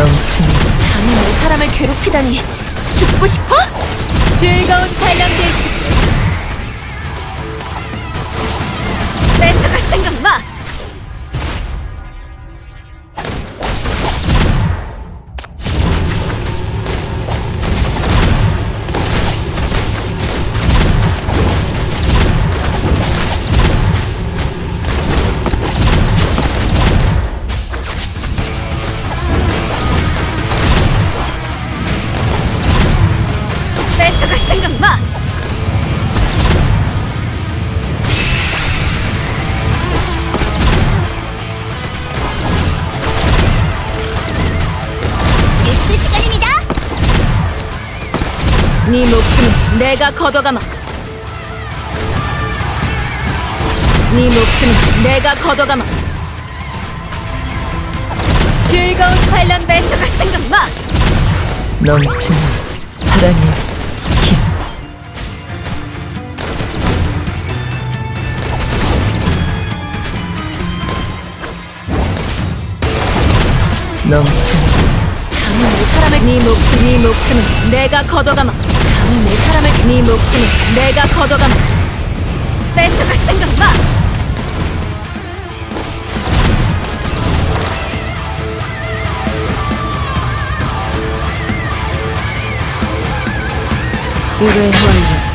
넘치는 감히 내 사람을 괴롭히다니 죽고 싶어? 즐거운 발령 되시죠 뺏어갈 생각 마! 뉴스 시간입니다. 네 목숨은 내가 걷어가마. 네 목숨은 내가 걷어가마. 즐거운 뺏어갈 생각 마! 넘치는 사랑의 힘 넘치는 감히 내 사람을 네 목숨 네 목숨은 내가 걷어가마. 감히 내 사람을 네 목숨은 내가 걷어가마. 뺏어갈 생 이를할 만.